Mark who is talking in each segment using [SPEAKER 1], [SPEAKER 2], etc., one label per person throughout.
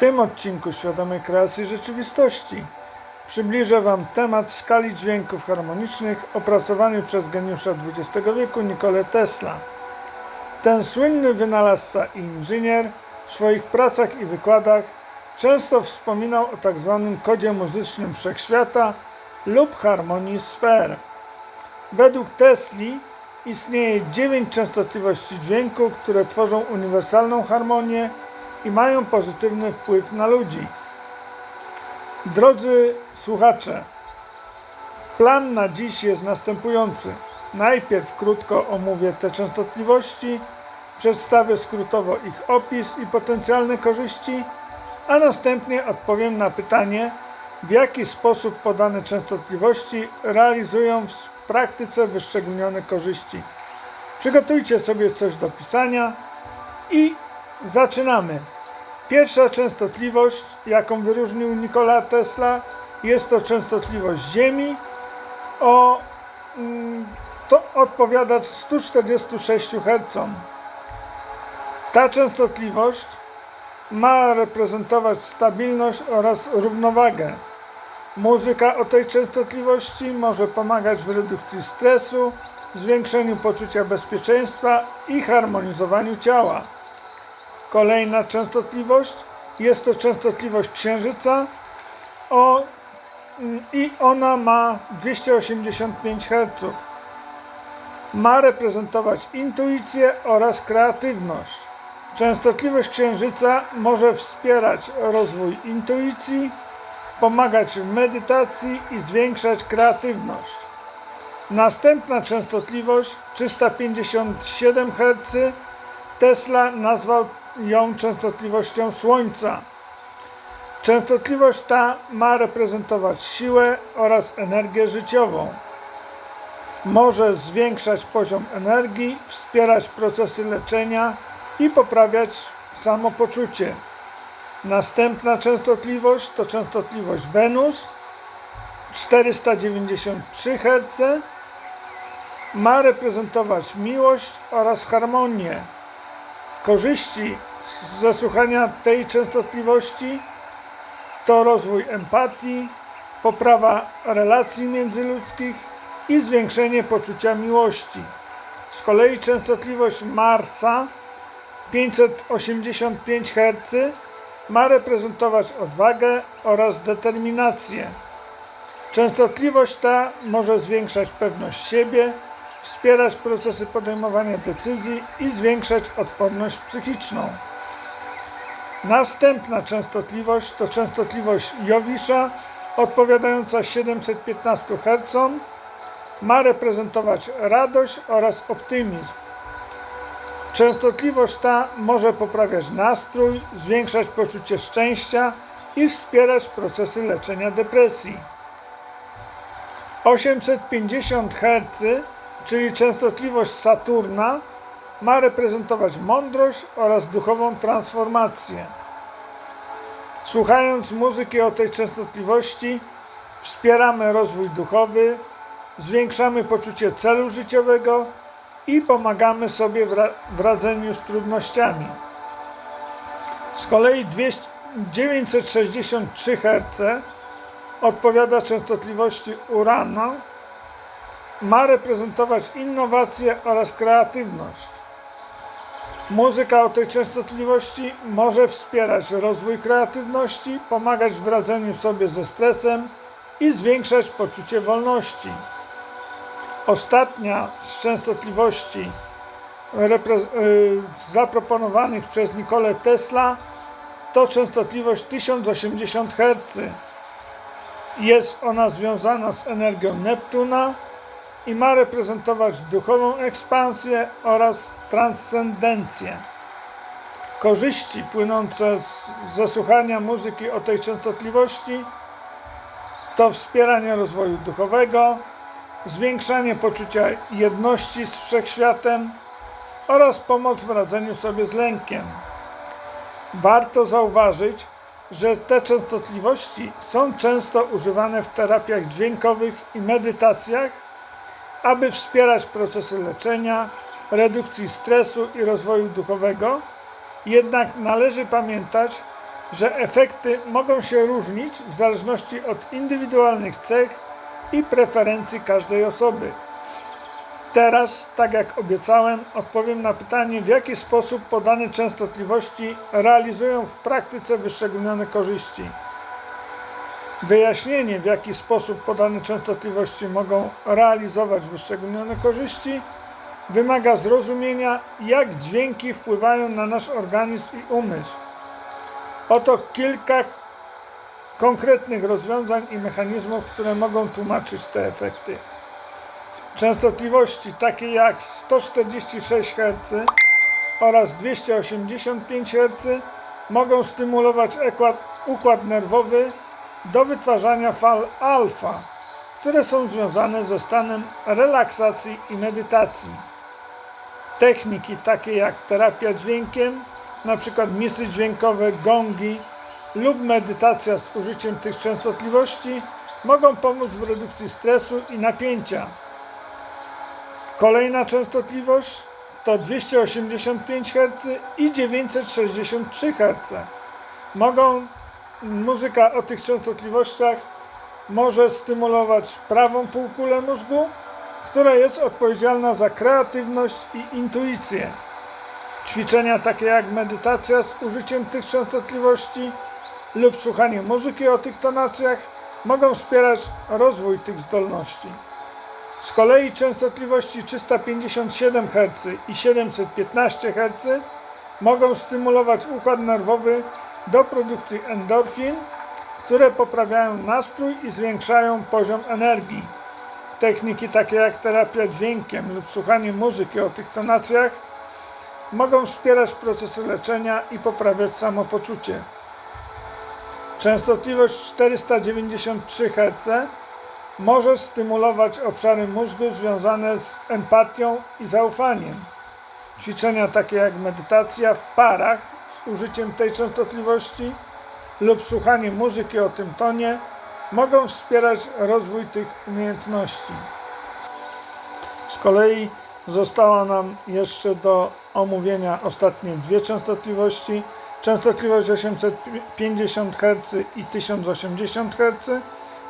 [SPEAKER 1] tym odcinku Świadomej Kreacji Rzeczywistości przybliżę Wam temat skali dźwięków harmonicznych opracowany przez geniusza XX wieku Nikolę Tesla. Ten słynny wynalazca i inżynier w swoich pracach i wykładach często wspominał o tzw. kodzie muzycznym wszechświata lub harmonii sfer. Według Tesli istnieje dziewięć częstotliwości dźwięku, które tworzą uniwersalną harmonię i mają pozytywny wpływ na ludzi. Drodzy słuchacze, plan na dziś jest następujący. Najpierw krótko omówię te częstotliwości, przedstawię skrótowo ich opis i potencjalne korzyści, a następnie odpowiem na pytanie, w jaki sposób podane częstotliwości realizują w praktyce wyszczególnione korzyści. Przygotujcie sobie coś do pisania i zaczynamy. Pierwsza częstotliwość, jaką wyróżnił Nikola Tesla, jest to częstotliwość Ziemi o mm, to odpowiada 146 Hz. Ta częstotliwość ma reprezentować stabilność oraz równowagę. Muzyka o tej częstotliwości może pomagać w redukcji stresu, zwiększeniu poczucia bezpieczeństwa i harmonizowaniu ciała. Kolejna częstotliwość jest to częstotliwość księżyca o, mm, i ona ma 285 Hz. Ma reprezentować intuicję oraz kreatywność. Częstotliwość księżyca może wspierać rozwój intuicji, pomagać w medytacji i zwiększać kreatywność. Następna częstotliwość 357 Hz Tesla nazwał ją częstotliwością Słońca. Częstotliwość ta ma reprezentować siłę oraz energię życiową. Może zwiększać poziom energii, wspierać procesy leczenia i poprawiać samopoczucie. Następna częstotliwość to częstotliwość Wenus 493 Hz. Ma reprezentować miłość oraz harmonię. Korzyści ze słuchania tej częstotliwości to rozwój empatii, poprawa relacji międzyludzkich i zwiększenie poczucia miłości. Z kolei częstotliwość Marsa 585 Hz ma reprezentować odwagę oraz determinację. Częstotliwość ta może zwiększać pewność siebie, wspierać procesy podejmowania decyzji i zwiększać odporność psychiczną. Następna częstotliwość to częstotliwość Jowisza odpowiadająca 715 Hz. Ma reprezentować radość oraz optymizm. Częstotliwość ta może poprawiać nastrój, zwiększać poczucie szczęścia i wspierać procesy leczenia depresji. 850 Hz, czyli częstotliwość Saturna, ma reprezentować mądrość oraz duchową transformację. Słuchając muzyki o tej częstotliwości, wspieramy rozwój duchowy, zwiększamy poczucie celu życiowego i pomagamy sobie w, ra- w radzeniu z trudnościami. Z kolei 200, 963 Hz odpowiada częstotliwości Urana, ma reprezentować innowację oraz kreatywność. Muzyka o tej częstotliwości może wspierać rozwój kreatywności, pomagać w radzeniu sobie ze stresem i zwiększać poczucie wolności. Ostatnia z częstotliwości y, zaproponowanych przez Nikolę Tesla to częstotliwość 1080 Hz. Jest ona związana z energią Neptuna i ma reprezentować duchową ekspansję oraz transcendencję. Korzyści płynące ze słuchania muzyki o tej częstotliwości to wspieranie rozwoju duchowego, zwiększanie poczucia jedności z wszechświatem oraz pomoc w radzeniu sobie z lękiem. Warto zauważyć, że te częstotliwości są często używane w terapiach dźwiękowych i medytacjach, aby wspierać procesy leczenia, redukcji stresu i rozwoju duchowego. Jednak należy pamiętać, że efekty mogą się różnić w zależności od indywidualnych cech i preferencji każdej osoby. Teraz, tak jak obiecałem, odpowiem na pytanie, w jaki sposób podane częstotliwości realizują w praktyce wyszczególnione korzyści. Wyjaśnienie, w jaki sposób podane częstotliwości mogą realizować wyszczególnione korzyści, wymaga zrozumienia, jak dźwięki wpływają na nasz organizm i umysł. Oto kilka konkretnych rozwiązań i mechanizmów, które mogą tłumaczyć te efekty. Częstotliwości takie jak 146 Hz oraz 285 Hz mogą stymulować układ nerwowy do wytwarzania fal alfa, które są związane ze stanem relaksacji i medytacji. Techniki takie jak terapia dźwiękiem, np. misy dźwiękowe, gongi lub medytacja z użyciem tych częstotliwości mogą pomóc w redukcji stresu i napięcia. Kolejna częstotliwość to 285 Hz i 963 Hz. Mogą muzyka o tych częstotliwościach może stymulować prawą półkulę mózgu, która jest odpowiedzialna za kreatywność i intuicję. Ćwiczenia takie jak medytacja z użyciem tych częstotliwości lub słuchanie muzyki o tych tonacjach mogą wspierać rozwój tych zdolności. Z kolei częstotliwości 357 Hz i 715 Hz mogą stymulować układ nerwowy do produkcji endorfin, które poprawiają nastrój i zwiększają poziom energii. Techniki takie jak terapia dźwiękiem lub słuchanie muzyki o tych tonacjach mogą wspierać procesy leczenia i poprawiać samopoczucie. Częstotliwość 493 Hz może stymulować obszary mózgu związane z empatią i zaufaniem. Ćwiczenia takie jak medytacja w parach z użyciem tej częstotliwości lub słuchanie muzyki o tym tonie mogą wspierać rozwój tych umiejętności. Z kolei została nam jeszcze do omówienia ostatnie dwie częstotliwości. Częstotliwość 850 Hz i 1080 Hz.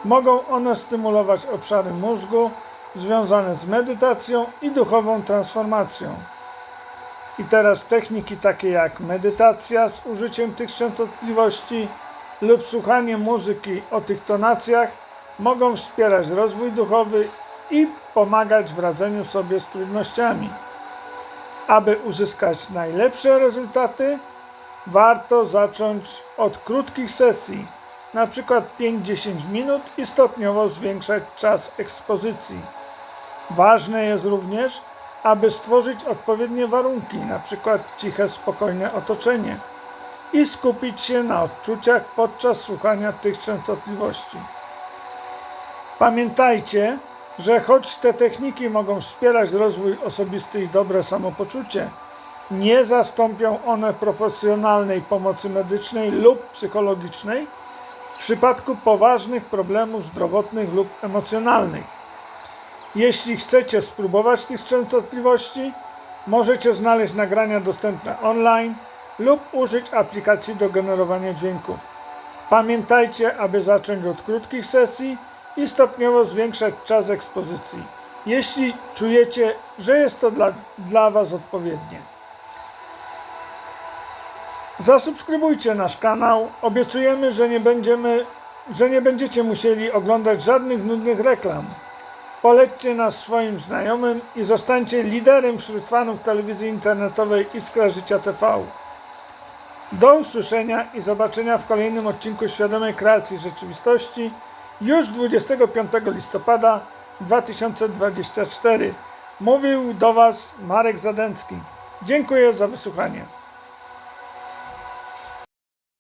[SPEAKER 1] Mogą one stymulować obszary mózgu związane z medytacją i duchową transformacją. I teraz techniki takie jak medytacja z użyciem tych częstotliwości lub słuchanie muzyki o tych tonacjach mogą wspierać rozwój duchowy i pomagać w radzeniu sobie z trudnościami. Aby uzyskać najlepsze rezultaty, warto zacząć od krótkich sesji, przykład 5-10 minut i stopniowo zwiększać czas ekspozycji. Ważne jest również, aby stworzyć odpowiednie warunki, przykład ciche, spokojne otoczenie i skupić się na odczuciach podczas słuchania tych częstotliwości. Pamiętajcie, że choć te techniki mogą wspierać rozwój osobisty i dobre samopoczucie, nie zastąpią one profesjonalnej pomocy medycznej lub psychologicznej w przypadku poważnych problemów zdrowotnych lub emocjonalnych. Jeśli chcecie spróbować tych częstotliwości, możecie znaleźć nagrania dostępne online lub użyć aplikacji do generowania dźwięków. Pamiętajcie, aby zacząć od krótkich sesji i stopniowo zwiększać czas ekspozycji, jeśli czujecie, że jest to dla, dla Was odpowiednie. Zasubskrybujcie nasz kanał. Obiecujemy, że nie, będziemy, że nie będziecie musieli oglądać żadnych nudnych reklam. Polećcie nas swoim znajomym i zostańcie liderem wśród fanów telewizji internetowej Iskra Życia TV. Do usłyszenia i zobaczenia w kolejnym odcinku Świadomej Kreacji Rzeczywistości już 25 listopada 2024. Mówił do Was Marek Zadęcki. Dziękuję za wysłuchanie.